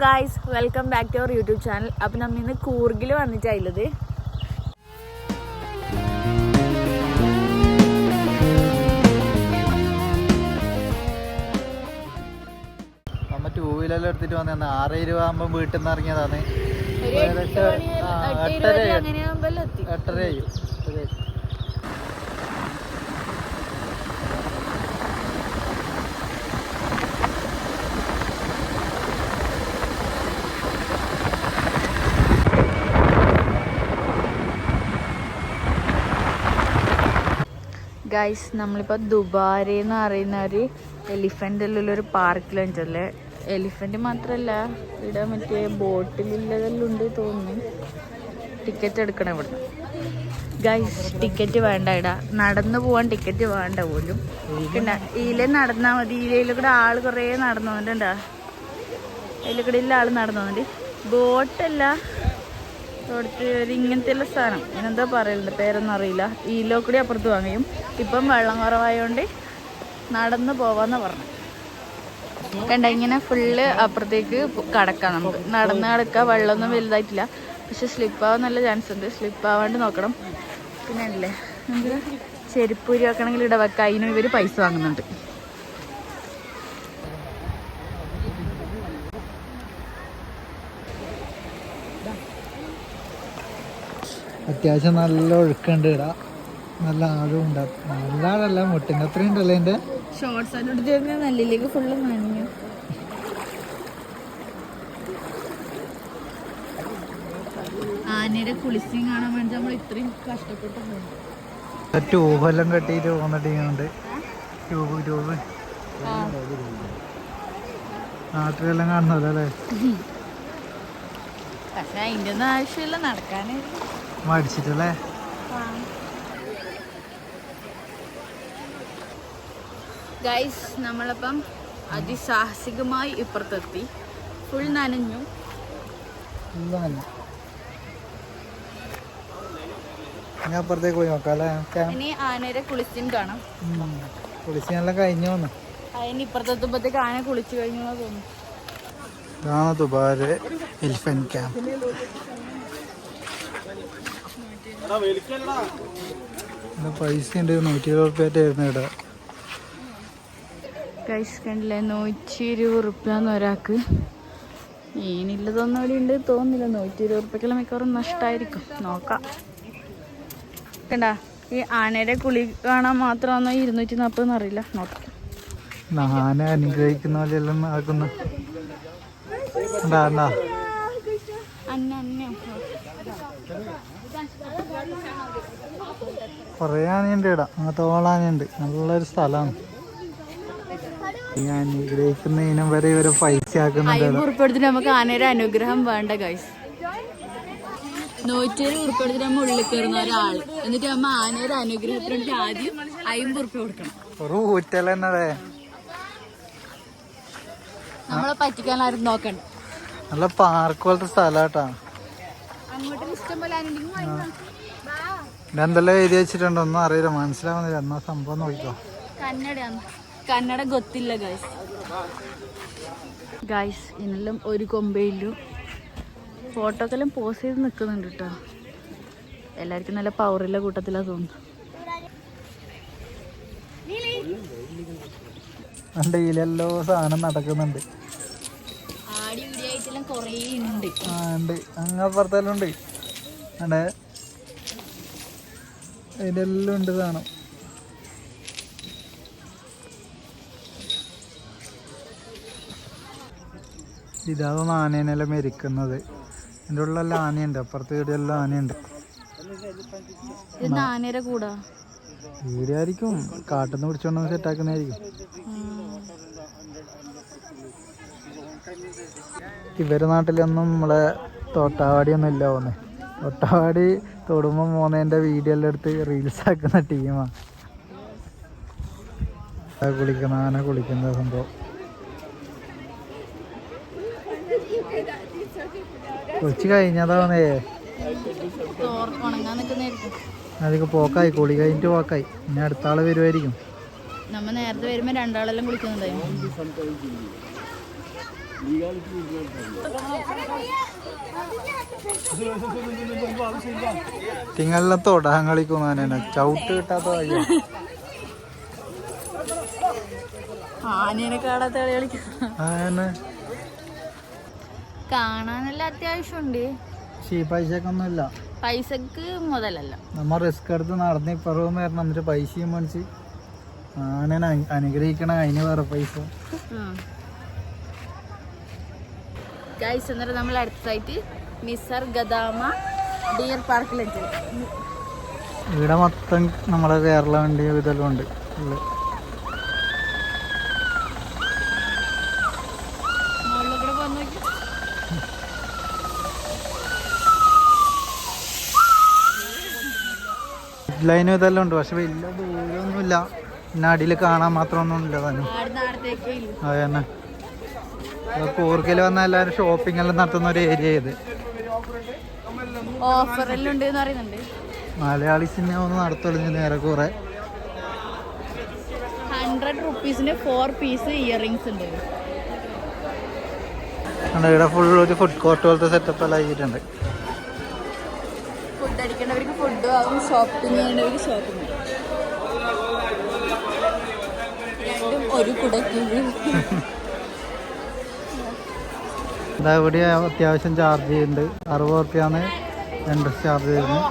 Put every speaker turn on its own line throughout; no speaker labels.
Guys welcome back to our YouTube channel അപ്പം നമ്മൾ ഇന്ന് കൂർഗിൽ വന്നിട്ടായുള്ളത്
നമ്മ ടൂ വീലറിൽ എടുത്തിട്ട് വന്ന ആറ് രൂപ ആകുമ്പോ വീട്ടിൽ നിന്ന് ഇറങ്ങിയതാണ് ഏകദേശം എട്ടര എട്ടര
ഗൈസ് നമ്മളിപ്പോൾ ദുബാരി എന്ന് പറയുന്ന ഒരു എലിഫന്റിലുള്ള ഒരു പാർക്കിലുണ്ടല്ലേ എലിഫന്റ് മാത്രമല്ല ഇവിടെ മറ്റേ ബോട്ടിലുള്ളതെല്ലാം ഉണ്ട് തോന്നുന്നു. ടിക്കറ്റ് എടുക്കണം ഇവിടെ ഗൈസ് ടിക്കറ്റ് വേണ്ട ഇടാ നടന്നു പോവാൻ ടിക്കറ്റ് വേണ്ട പോലും. ഇതിലെ നടന്നാൽ മതി. ഇതിലെ കൂടെ ആൾ കുറേ നടന്നു വന്നിട്ടുണ്ടാ അതിൽ കൂടെ ഇല്ല ആൾ നടന്നു വന്നിട്ട് ബോട്ടല്ല അവിടുത്തെ ഇങ്ങനത്തെയുള്ള സാധനം. ഇതിനെന്താ പറയുന്നത് പേരൊന്നും അറിയില്ല. ഈലോ കൂടി അപ്പുറത്ത് വാങ്ങിയും ഇപ്പം വെള്ളം കുറവായതുകൊണ്ട് നടന്ന് പോവാന്ന് പറഞ്ഞു. കണ്ട? ഇങ്ങനെ ഫുള്ള് അപ്പുറത്തേക്ക് കടക്കാം നമുക്ക്. നടന്ന് കടക്കുക വെള്ളമൊന്നും വലുതായിട്ടില്ല. പക്ഷെ സ്ലിപ്പാവാൻ നല്ല ചാൻസ് ഉണ്ട്. സ്ലിപ്പാവാണ്ട് നോക്കണം. പിന്നെ അല്ലേ ചെരുപ്പൂരി വെക്കണമെങ്കിൽ ഇവിടെ അതിനും ഇവർ പൈസ വാങ്ങുന്നുണ്ട്.
അത്യാവശ്യം നല്ല ഒഴുക്കുണ്ട് ഇടാ നല്ല ആഴവും ഉണ്ട്. നല്ല ആഴല്ല മുട്ടിന്റെ അത്രയും ഉണ്ടല്ലേ എന്റെ
ഷോർട്സ് എടുത്ത് നല്ലിലേക്ക് ഫുള്ള് നനഞ്ഞു. ആനയുടെ കുളിസിയും കാണാൻ വേണ്ടി നമ്മൾ ഇത്രയും കഷ്ടപ്പെട്ട് പോകും
ട്യൂബെല്ലാം കെട്ടിയിട്ട് പോകുന്നിട്ട് ഇങ്ങനെ ട്യൂബ് ട്യൂബ് നാട്ടിലെല്ലാം കാണുന്നല്ലോ അല്ലേ
പക്ഷെ അതിന്റെ ഒന്നും ആവശ്യമില്ല നടക്കാൻ
മടിച്ചിട്ടല്ലേ?
ഗൈസ് നമ്മളപ്പം അതിസാഹസികമായി ഇപ്പുറത്തെത്തി. ഫുൾ നനഞ്ഞു.
ഞാൻ അപ്പുറത്തേക്ക് പോയി നോക്കാം അല്ലേ
ഇനി ആനയുടെ കുളിച്ചും കാണാം.
നല്ല കഴിഞ്ഞു വന്നു.
അതിന് ഇപ്പുറത്തെത്തുമ്പോഴത്തേക്ക് ആന കുളിച്ചു കഴിഞ്ഞു എന്നാ തോന്നുന്നു.
Elephant camp. പൈസ ഉണ്ട് നൂറ്റി ഇരുപത് റുപ്യ ആയിരുന്നു ഇവിടെ
ഗൈസ് കണ്ടില്ലേ നൂറ്റി ഇരുപത് റുപ്യാന്ന് ഒരാൾക്ക്. മീനില്ലതൊന്നും ഇവിടെ ഉണ്ട് തോന്നുന്നില്ല. നൂറ്റി ഇരുപത് റുപ്യക്കെല്ലാം മിക്കവാറും നഷ്ടമായിരിക്കും നോക്കാം. കണ്ട ഈ ആനയുടെ കുളി കാണാൻ മാത്രമാണോ ഇരുന്നൂറ്റി നാൽപ്പതെന്ന് അറിയില്ല. നോക്കാം.
ആന അനുഗ്രഹിക്കുന്ന പോലെയെല്ലാം ആക്കുന്നു ഉണ്ടാ ഉണ്ടാ
അന്ന അന്നം
കുറേ ആനയുണ്ട് ഇവിടെ അങ്ങനത്തെ ഓളാനയുണ്ട് നല്ലൊരു സ്ഥലമാണ് ഞാൻ അനുഗ്രഹിക്കുന്ന ഇനം വരെ ഇവരെ പൈസ ആക്കുന്നുണ്ട്
നമുക്ക് ആനയുടെ അനുഗ്രഹം വേണ്ട ഗൈസ് നൂറ്റി ഇരുപത് ഉറുപ്പെടുത്തിട്ട് നമ്മ ഉള്ളിൽ കയറുന്ന ഒരാൾ. എന്നിട്ട് നമ്മ ആനയുടെ അനുഗ്രഹത്തിന് വേണ്ടി ആദ്യം അയ്മ്പത് ഉറുപ്പ്യ കൊടുക്കണം.
ഒരു ഊറ്റൽ
നമ്മളെ പറ്റിക്കാൻ ആരും നോക്കണ്ട.
നല്ല പാർക്ക് പോലത്തെ സ്ഥലാട്ടാ.
അങ്ങോട്ടും ഇഷ്ടം പോലെ ആനുണ്ടെങ്കിൽ
എന്തെല്ലാം എഴുതി വെച്ചിട്ടുണ്ട്? ഒന്നും അറിയില്ല. മനസ്സിലാവുന്നില്ല. എന്നാ സംഭവം നോക്കിക്കോ.
കന്നഡ കന്നഡ ഗൊത്തില്ല ഗൈസ് ഗൈസ് ഇന്നെല്ലാം ഒരു കൊമ്പയിലും ഫോട്ടോക്കെല്ലാം പോസ് ചെയ്ത് നിൽക്കുന്നുണ്ട് കേട്ടോ എല്ലാവർക്കും നല്ല പവറുള്ള കൂട്ടത്തിലാ തോന്നുന്നു.
ഉണ്ട് സാധനം നടക്കുന്നുണ്ട്.
ഉണ്ട്.
അങ്ങപ്പുറത്തെല്ലാം ഉണ്ട്. അണ്ടേ ഉണ്ട് എല്ലാം ഉണ്ട് സാധനം. ഇതാണ് ആനേനെല്ലാം മെരിക്കുന്നത്. എന്റെ ഉള്ളിലെല്ലാം ആനയുണ്ട് അപ്പുറത്ത് ഇവിടെയെല്ലാം ആനയുണ്ട്.
ആനയുടെ കൂടാ.
ഇവിടെ ആയിരിക്കും കാട്ടിൽ നിന്ന് പിടിച്ചോണ്ട് സെറ്റാക്കുന്നതായിരിക്കും. ഇവരെ നാട്ടിലൊന്നും നമ്മളെ തോട്ടാവാടിയൊന്നും ഇല്ല പോന്നെ തോട്ടാവാടി തൊടുമ്പോ മോനെന്റെ വീഡിയോ എല്ലാം എടുത്ത് റീൽസ് ആക്കുന്ന ടീമാ കുളിക്കുന്ന ആന കുളിക്കുന്ന സംഭവം. കൊച്ചു
കഴിഞ്ഞതാണേ.
അതൊക്കെ പോക്കായി കുളി കഴിഞ്ഞിട്ട് പോക്കായി. ഇനി അടുത്ത ആൾ വരുമായിരിക്കും
നമ്മ നേരത്തെ വരുമ്പോ രണ്ടാളെല്ലാം കുളിക്കുന്നുണ്ടായിരുന്നു
തിങ്ങളെ തൊടാൻ കളിക്കുന്നതന്നെ ചവിട്ട് കിട്ടാത്ത വഴിയാ.
ആനേനെ കാണാത്ത കളി കളിക്കാം കാണാനെല്ലാം അത്യാവശ്യമുണ്ട്.
പക്ഷേ പൈസക്കൊന്നുമില്ല.
പൈസക്ക് മുതലല്ല.
നമ്മ റിസ്ക് എടുത്ത് നടന്ന് ഇപ്പുറവും വരണം എന്നിട്ട് പൈസയും മേടിച്ച് ആനനെ അനു- അനുഗ്രഹിക്കണം അതിന് വേറെ പൈസ.
ഗൈസ് എന്നിട്ട് നമ്മൾ അടുത്തായിട്ട് നിസർ ഗദാമ ഡിയർ പാർക്കിലെത്തി
ഇവിടെ മൊത്തം നമ്മുടെ കേരള വണ്ടി ഇതെല്ലാം ഉണ്ട്. ലൈനും ഇതെല്ലാം ഉണ്ട്. പക്ഷെ വലിയ ദൂരമൊന്നുമില്ല. പിന്നെ അടിയിൽ കാണാൻ മാത്രമൊന്നും ഇല്ല തന്നെ അതെ തന്നെ. കൂർക്കിൽ വന്ന എല്ലാവരും ഷോപ്പിംഗ് എല്ലാം നടത്തുന്ന ഒരു ഏരിയ ഇത്.
മലയാളി
മലയാളീസിനെ ഒന്ന് നടത്തുള്ളൂ നേരെ കുറെ.
ഹൺഡ്രഡ് റുപ്പീസിന് ഫോർ പീസ് ഇയറിങ്സ് ഉണ്ട്.
ഇവിടെ ഫുൾ ഒരു ഫുഡ് കോർട്ട് പോലത്തെ സെറ്റപ്പ് എല്ലാം ആക്കിയിട്ടുണ്ട്.
ഫുഡ് അടിക്കേണ്ടവർക്ക് ഫുഡും ആവും ഷോപ്പിംഗ് ചെയ്യേണ്ടവർക്ക് ഷോപ്പിംഗ് രണ്ടും ഒരു കുടക്കീഴിൽ.
ഇതാ ഇവിടെ അത്യാവശ്യം ചാർജ് ചെയ്യുന്നുണ്ട് അറുപത് റുപ്യാണ് എൻട്രൻസ് ചാർജ് ചെയ്യുന്നത്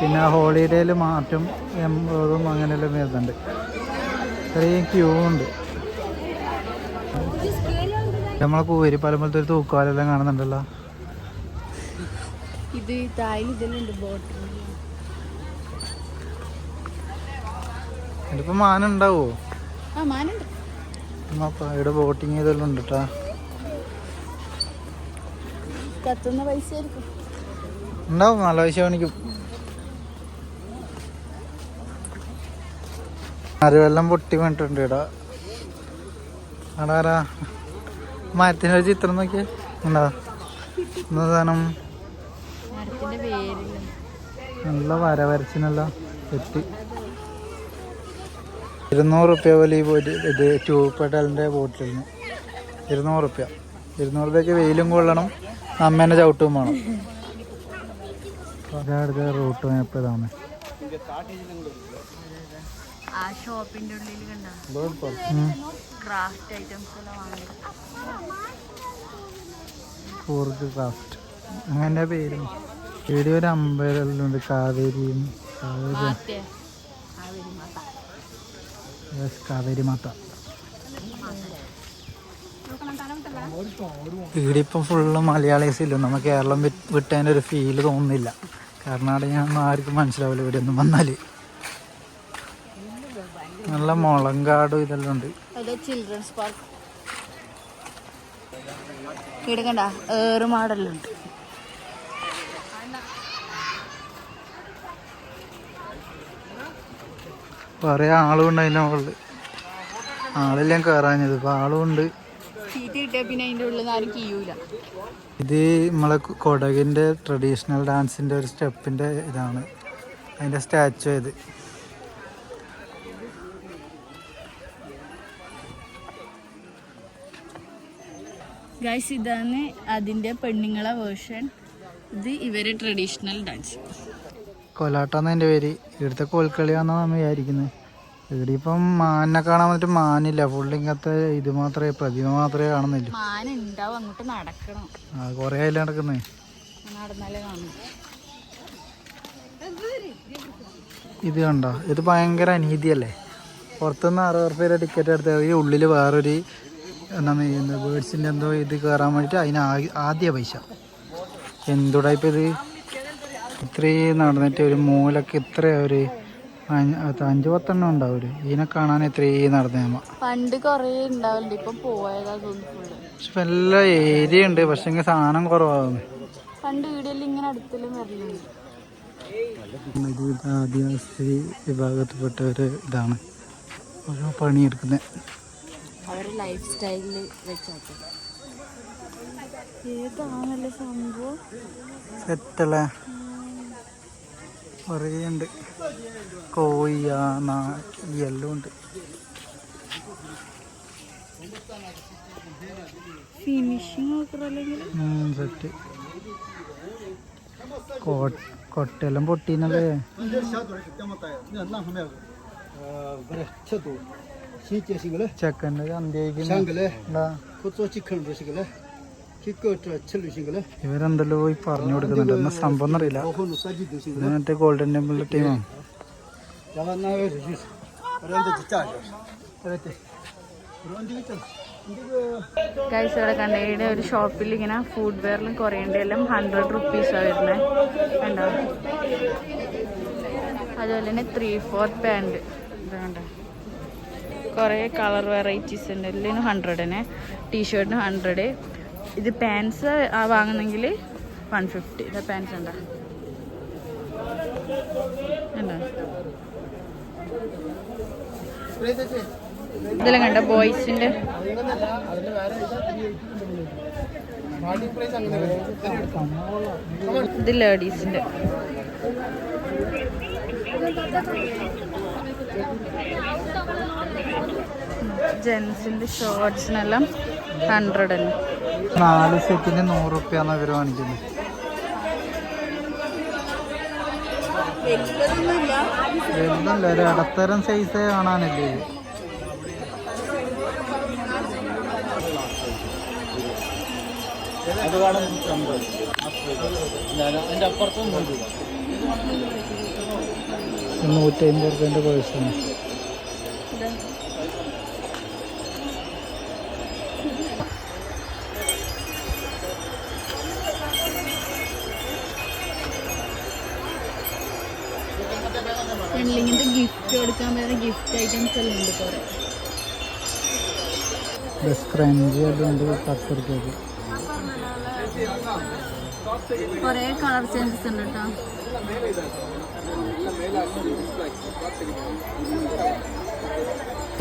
പിന്നെ ഹോളിഡേയിൽ മാറ്റും എൺപതും അങ്ങനെയെല്ലാം വരുന്നുണ്ട്. ഇത്രയും ക്യൂ ഉണ്ട്. നമ്മളെ കൂരി പലമ്പോഴത്തെ ഒരു തൂക്കുവാലെല്ലാം കാണുന്നുണ്ടല്ലോ.
ഇത്
ഇതിപ്പോ
മാനുണ്ടാവോ?
ഇവിടെ ബോട്ടിങ് ചെയ്തെല്ലാം ഉണ്ട് കേട്ടാ
കത്തുന്ന പൈസ ആയിരിക്കും
ഉണ്ടാവും നല്ല പൈസ കാണിക്കും അരുവെല്ലാം പൊട്ടി വീണിട്ടുണ്ട് ഇവിടെ. അടാരാ മരത്തിന്റെ മരത്തിന്റെ ഒരു ചിത്രം നോക്കിയേ. ഉണ്ടോ? എന്താ സാധനം?
മരത്തിന്റെ
നല്ല വര വരച്ചിനല്ല എത്തി ഇരുന്നൂറ് റുപ്യ പോലെ ഈ ബോട്ട് ഇത് ട്യൂബ് പെട്ടലിന്റെ ബോട്ടിലിന്. ഇരുന്നൂറ് റുപ്യ. ഇരുന്നൂറ് റുപ്യക്ക് വെയിലും കൊള്ളണം. അമ്മേനെ ചവിട്ടും വേണം. അടുത്ത റൂട്ട് പോയപ്പോൾ ഇതാണ്.
ആ ഷോപ്പിന്റെ ഉള്ളിൽ കണ്ടോ. Craft items
craft. അങ്ങനെ പേരും. ഇവിടെ ഒരു അമ്പലമുണ്ട് കാവേരിയും കാവേരി.
മാത്തേ ആ വരും മാത്ത
Yes, കാവേരി മാത ഇവിടെ ഇപ്പം ഫുള്ള് മലയാളീസ് ഇല്ല നമ്മൾ കേരളം വിട്ട് വിട്ടതിന്റെ ഒരു ഫീൽ തോന്നുന്നില്ല കർണാടകയാണെന്ന് ആർക്കും മനസ്സിലാവില്ല ഇവിടെ ഒന്നും വന്നാൽ നല്ല മുളങ്കാടും ഇതെല്ലാം ഉണ്ട്.
ചിൽഡ്രൻസ് പാർക്ക് ഇവിടെ കണ്ട ഏറുമാടെല്ലാം ഉണ്ട്.
കുറേ ആളും ഉണ്ട് അതിന്റെ മുകളിൽ ആളെല്ലാം കയറാഞ്ഞത് ഇപ്പൊ ആളും ഉണ്ട്.
പിന്നെ ഉള്ളിൽ നിന്ന് ആരും കീയൂല.
ഇത് നമ്മളെ കൊടകിന്റെ ട്രഡീഷണൽ ഡാൻസിന്റെ ഒരു സ്റ്റെപ്പിന്റെ ഇതാണ്. അതിന്റെ സ്റ്റാച്ചു ഇത്.
ഗൈസ് ഇതാണ് അതിന്റെ പെണ്ണുങ്ങളെ വേർഷൻ ഇത് ഇവരെ ട്രഡീഷണൽ ഡാൻസ്
കൊലാട്ടാന്ന് എന്റെ പേര്. ഇവിടുത്തെ കോൽക്കളിയാണെന്നാണ് നമ്മൾ വിചാരിക്കുന്നത്. ഇവിടെ ഇപ്പം മാനിനെ കാണാൻ വന്നിട്ട് മാനില്ല. ഫുള്ളിങ്ങത്തെ ഇത് മാത്രമേ പ്രതിമ മാത്രമേ കാണുന്നില്ല.
അങ്ങോട്ട് നടക്കണം.
ആ കൊറേ ആയില്ല നടക്കുന്നേ?
നടന്നാലേ കാണും.
ഇത് കണ്ടോ? ഇത് ഭയങ്കര അനീതിയല്ലേ? പുറത്തുനിന്ന് അറുപത് റുപ്യയുടെ ടിക്കറ്റ് എടുത്ത് ഈ ഉള്ളിൽ വേറൊരു എന്താ ബേഡ്സിന്റെ എന്തോ ഇത് കയറാൻ വേണ്ടിയിട്ട് അതിന് ആദ്യ പൈസ. എന്തുടാ ഇപ്പം ഇത്? ഇത്രയും നടന്നിട്ട് ഒരു മൂലക്ക് ഇത്ര ഒരു അഞ്ച് അഞ്ച് പത്തെണ്ണം ഉണ്ടാവില്ല ഇതിനെ കാണാൻ എത്രയും നടന്നേ
പണ്ട് കൊറേ ഉണ്ടാവില്ല ഇപ്പൊ പോയതാ തോന്നുന്നു
എല്ലാ ഏരിയ ഉണ്ട്. പക്ഷെ സാധനം കുറവാകും.
പണ്ട് വീഡിയോയിൽ ഇങ്ങനെ അടുത്തെല്ലാം വരലുണ്ട്.
ആദിവാസി വിഭാഗത്തിൽപ്പെട്ടവര് ഇതാണ്. ഓരോ പണിയെടുക്കുന്നത്
അവരുടെ ലൈഫ് സ്റ്റൈലിൽ ഏതാണല്ലേ സംഭവം?
സെറ്റല്ലേ? കുറേ ഉണ്ട്. കോയ നാ എല്ലാം ഉണ്ട് സെറ്റ് കൊട്ടെല്ലാം പൊട്ടീനല്ലേ ചെക്കന്റെ ചന്തയായിക്കുന്നുണ്ടാ ഇവരെന്തല്ലോ പോയി പറഞ്ഞു കൊടുക്കുന്നുണ്ട്. എന്നാ സംഭവം അറിയില്ല ഇത് മറ്റേ ഗോൾഡൻ ടെമ്പിളിലെ ടീമാണ്
ഗൈസ് ഇവിടെ കണ്ടയുടെ ഒരു ഷോപ്പിൽ ഇങ്ങനെ ഫുഡ് വെയറിലും കുറയേണ്ടി എല്ലാം ഹൺഡ്രഡ് റുപ്പീസാണ് വരുന്നത് കണ്ടോ? അതുപോലെ തന്നെ ത്രീ ഫോർത്ത് പാന്റ് ഇതുകൊണ്ട് കുറേ കളർ വെറൈറ്റീസ് ഉണ്ട്. എല്ലാം ഹൺഡ്രഡിന് ടീഷർട്ടിന് ഹൺഡ്രഡ് ഇത് പാൻസ് വാങ്ങണമെങ്കിൽ വൺ ഫിഫ്റ്റി ഇതാ പാൻസ് ഉണ്ടോ ഇതെല്ലാം കണ്ട? ബോയ്സിന്റെ ഇത് ലേഡീസിന്റെ ജെൻസിന്റെ ഷോർട്സിനെല്ലാം ഹൺഡ്രഡ് തന്നെ.
നാല് സെറ്റിന് നൂറ് റുപ്യാണ് ഇവർ വാങ്ങിക്കുന്നത് വലുതല്ല ഒരു ഇടത്തരം സൈസ് കാണാനല്ലേ നൂറ്റി അമ്പത് റുപ്യന്റെ പേഴ്സാണ്
ഇങ്ങനത്തെ ഗിഫ്റ്റ് കൊടുക്കാൻ പറ്റുന്ന ഗിഫ്റ്റ് ഐറ്റംസ് എല്ലാം ഉണ്ട് കുറെ
പത്ത് റുപ്യക്ക്.
കുറെ കളർ ചേഞ്ചസ് ഉണ്ട് കേട്ടോ.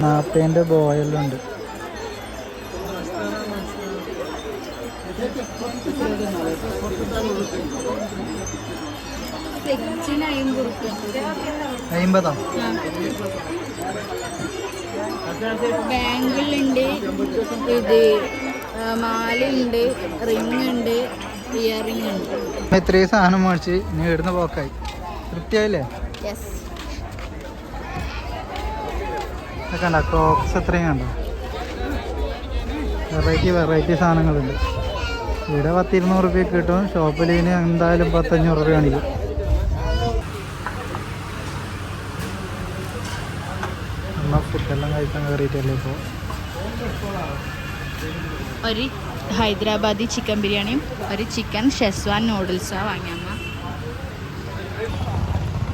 നാപ്പേന്റെ ബോയെല്ലാം ഉണ്ട്.
സെക്സിന് അമ്പത് റുപ്യ
അമ്പതാ
ബാങ്കിളുണ്ട് ഇത് മാലുണ്ട് മാലയുണ്ട് റിങ് ഉണ്ട് ഇയറിംഗ് ഉണ്ട്
ഇത്രയും സാധനം മേടിച്ച് ഇനി ഇടുന്ന പോക്കായി. തൃപ്തിയായില്ലേ കണ്ട? ക്രോക്സ് എത്രയും കണ്ടോ? വെറൈറ്റി വെറൈറ്റി സാധനങ്ങളുണ്ട്. ഇവിടെ പത്തിരുന്നൂറ് രൂപയൊക്കെ കിട്ടും. ഷോപ്പിൽ ഇനി എന്തായാലും പത്തഞ്ഞൂറ് രൂപ കാണിക്കും. കയറിയിട്ടല്ലേ ഇപ്പോൾ
ഒരു ഹൈദരാബാദി ചിക്കൻ ബിരിയാണിയും ഒരു ചിക്കൻ ഷെസ്വാൻ നൂഡിൽസാണ് വാങ്ങിയമ്മ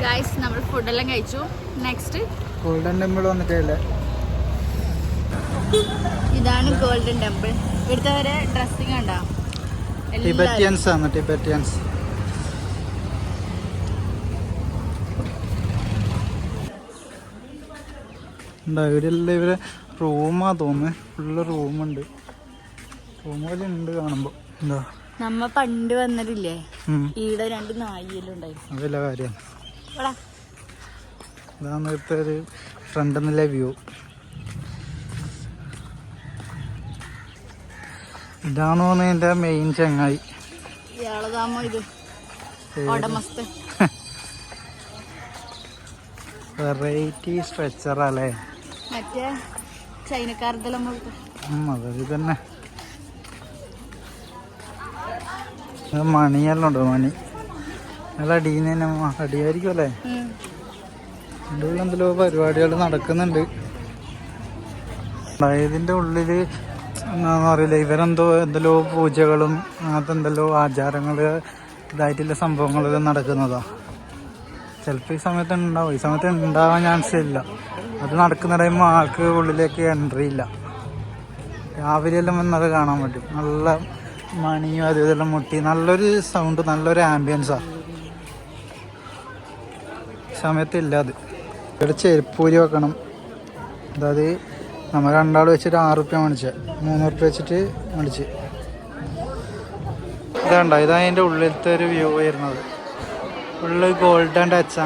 ഗൈസ് നമ്മൾ ഫുഡെല്ലാം കഴിച്ചു. നെക്സ്റ്റ്
ഗോൾഡൻ ടെമ്പിൾ വന്നിട്ടല്ലേ
ഇതാണ് ഗോൾഡൻ ടെമ്പിൾ ഇവിടുത്തെ വരെ ഡ്രസ്സിങ് ഉണ്ടോ
ടിബറ്റിയൻസ് ആണ് ടിബറ്റിയൻസ് ഇവരെല്ലാം ഇവരെ റൂമാ തോന്നുന്നു. ഫുള്ള് റൂമുണ്ട്. റൂം പോലെ ഉണ്ട് കാണുമ്പോൾ എന്താ?
നമ്മ പണ്ട് വന്നിട്ടില്ലേ? ഇവിടെ രണ്ട് നായിയെല്ലാം ഉണ്ടായി
അതല്ല കാര്യം. ഇതാണ് ഇവിടുത്തെ ഒരു ഫ്രണ്ട് നില വ്യൂ ഇതാണോ എന്റെ മെയിൻ ചങ്ങായി.
ഇയാളതാമോ ഇത്?
വെറൈറ്റി സ്ട്രെച്ചറല്ലേ
മറ്റേ
അതൊരു തന്നെ. മണിയെല്ലാം ഉണ്ടോ? മണി. നല്ല അടിയിൽ തന്നെ അടിയായിരിക്കും അല്ലേ?
ഉം.
ഉള്ളിൽ എന്തെല്ലോ പരിപാടികൾ നടക്കുന്നുണ്ട്. ഉണ്ടായതിന്റെ ഉള്ളിൽ എന്താണെന്ന് അറിയില്ല ഇവരെന്തോ എന്തെല്ലോ പൂജകളും അങ്ങനത്തെ എന്തെല്ലോ ആചാരങ്ങൾ ഇതായിട്ടുള്ള സംഭവങ്ങളൊക്കെ നടക്കുന്നതാ. ചിലപ്പോൾ ഈ സമയത്ത് ഉണ്ടാവും. ഈ സമയത്ത് ഉണ്ടാവാൻ ചാൻസ് ഇല്ല. അത് നടക്കുന്ന ടൈം ആൾക്ക് ഉള്ളിലേക്ക് എൻട്രി ഇല്ല. രാവിലെ എല്ലാം വന്നത് കാണാൻ പറ്റും. നല്ല മണിയും അതും ഇതെല്ലാം മുട്ടി നല്ലൊരു സൗണ്ട് നല്ലൊരു ആംബിയൻസാ സമയത്തില്ല അത്. ഇവിടെ ചെരുപ്പൂരി വെക്കണം. അതായത് നമ്മൾ രണ്ടാൾ വെച്ചിട്ട് ആറ് റുപ്യ മേടിച്ച. മൂന്ന് റുപ്യ വെച്ചിട്ട് മേടിച്ച്. ഇതാണ്ട ഇതാണ് അതിന്റെ ഉള്ളിലത്തെ ഒരു വ്യൂ വരുന്നത്. ഉള്ളിൽ ഗോൾഡൻ ടച്ച്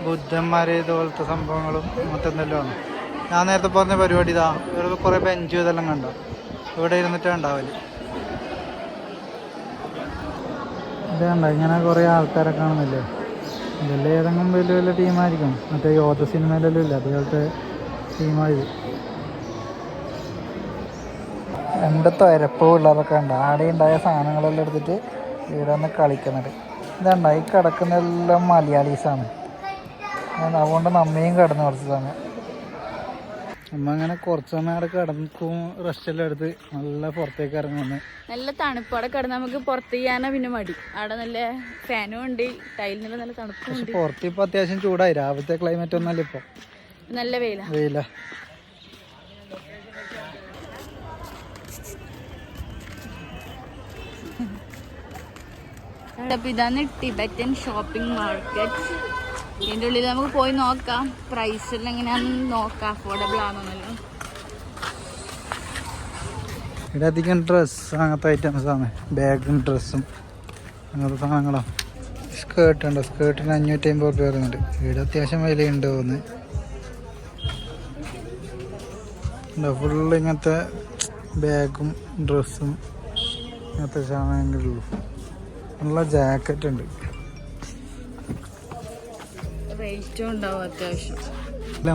ആണ് ബുദ്ധന്മാർ ഇതുപോലത്തെ സംഭവങ്ങളും എന്തെല്ലാം ആണ്. ഞാൻ നേരത്തെ പറഞ്ഞ പരിപാടി ഇതാ ഇവിടെ കുറേ ബെഞ്ച് ഇതെല്ലാം കണ്ടോ? ഇവിടെ ഇരുന്നിട്ടേ ഉണ്ടാവൽ. ഇത് കണ്ട ഇങ്ങനെ കുറേ ആൾക്കാരെ കാണുന്നില്ലേ? ഇതെല്ലാം ഏതെങ്കിലും വലിയ വലിയ ടീമായിരിക്കും മറ്റേ യോധ സിനിമയിലെല്ലാം ഇല്ല? അതുപോലത്തെ ടീമായത് എന്റെ തുരപ്പ് പിള്ളേരൊക്കെ ഉണ്ട് ആടെ ഉണ്ടായ സാധനങ്ങളെല്ലാം എടുത്തിട്ട് ഇവിടെ നിന്ന് കളിക്കുന്നുണ്ട് ഇതുണ്ട ഈ കിടക്കുന്നതെല്ലാം മലയാളീസാണ്. ഞാൻ അതുകൊണ്ട് അമ്മയും കിടന്നു കുറച്ച് സമയം. അമ്മ അങ്ങനെ കുറച്ച് സമയം അവിടെ കിടക്കും റെസ്റ്റെല്ലാം എടുത്ത് നല്ല പുറത്തേക്ക് ഇറങ്ങുന്നു
നല്ല തണുപ്പ്. അവിടെ കിടന്ന് നമുക്ക് പുറത്ത് ചെയ്യാനാ പിന്നെ മടി. അവിടെ നല്ല ഫാനും ഉണ്ട് ടൈലിനുള്ള നല്ല തണുപ്പും ഉണ്ട്.
പുറത്ത് ഇപ്പൊ അത്യാവശ്യം ചൂടായി. രാവിലത്തെ ക്ലൈമറ്റ് ഒന്നല്ല ഇപ്പൊ.
നല്ല വെയില.
വെയില.
ഇതാണ് ടിബറ്റൻ ഷോപ്പിംഗ് മാർക്കറ്റ് ഇതിന്റെ ഉള്ളിൽ നമുക്ക് പോയി നോക്കാം. പ്രൈസ് എങ്ങനെയാണെന്ന് നോക്കാം. അഫോർഡബിൾ ആണെന്നല്ലോ.
ഇവിടെ അധികം ഡ്രസ്സ് അങ്ങനത്തെ ഐറ്റംസ് ആണ്. ബാഗും ഡ്രസ്സും അങ്ങനത്തെ സാധനങ്ങളോ. സ്കേർട്ട് ഉണ്ട്. സ്കേർട്ടിന് അഞ്ഞൂറ്റി അമ്പത് റുപ്യ വരുന്നുണ്ട് ഇവിടെ അത്യാവശ്യം വിലയുണ്ട് തോന്നുന്നു. ഫുള്ള് ഇങ്ങനത്തെ ബാഗും ഡ്രസ്സും ഇങ്ങനത്തെ സാധനങ്ങളുള്ളൂ നല്ല ജാക്കറ്റ് ഉണ്ട്.
റേറ്റും ഉണ്ടാവും അത്യാവശ്യം.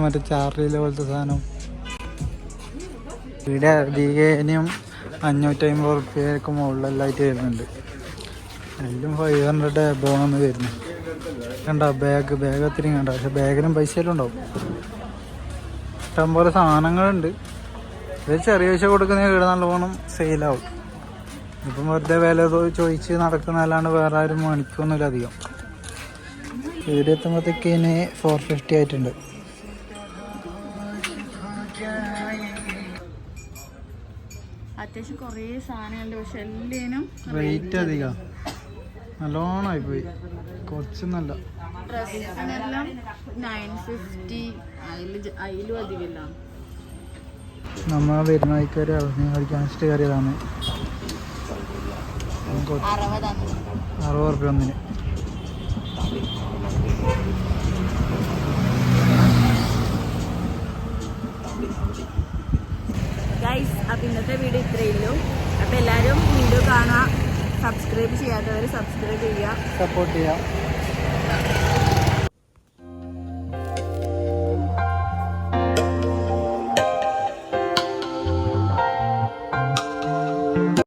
മറ്റേ ചാർലിയിലെ പോലത്തെ സാധനം? ഇവിടെ അധികം അഞ്ഞൂറ്റമ്പത് റുപ്യക്ക് മുകളിലെല്ലായിട്ട് വരുന്നുണ്ട്. എല്ലാം ഫൈവ് ഹൺഡ്രഡ് എബോണെന്ന് വരുന്നു കണ്ട ബാഗ് ബാഗ് ഒത്തിരി കണ്ട? പക്ഷെ ബാഗിനും പൈസയെല്ലാം ഉണ്ടാവും. ഇഷ്ടംപോലെ സാധനങ്ങളുണ്ട്. ഇത് ചെറിയ പൈസ കൊടുക്കുന്ന ഇവിടെ നല്ലോണം സെയിലാവും ഇപ്പം വെറുതെ വില ചോദിച്ച് നടക്കുന്നതല്ലാണ്ട് വേറെ ആരും മേടിക്കൊന്നുമില്ല അധികം. ഇവിടെ എത്തുമ്പോഴത്തേക്കിന് ഫോർ ഫിഫ്റ്റി ആയിട്ടുണ്ട്.
അത്യാവശ്യം കുറേ സാധനങ്ങളുണ്ട്. പക്ഷെ എല്ലാനും
റേറ്റ് അധികം. നല്ലോണമായി പോയി കുറച്ചൊന്നല്ല.
നല്ല നയൻ ഫിഫ്റ്റി അതിലും അധികമില്ല.
നമ്മൾ വരുന്ന വഴിക്കാരി അളഞ്ഞ് കളിക്കാൻ ഇഷ്ടം കയറിയതാണ്. കുറച്ച്
അറുപതാണ്
അറുപത് റുപ്യ ഒന്നിന്.
ഗൈസ് അപ്പം ഇന്നത്തെ വീഡിയോ ഇത്രയേ ഉള്ളൂ. അപ്പം എല്ലാവരും വീഡിയോ കാണുക സബ്സ്ക്രൈബ് ചെയ്യാത്തവർ സബ്സ്ക്രൈബ് ചെയ്യുക.
സപ്പോർട്ട് ചെയ്യാം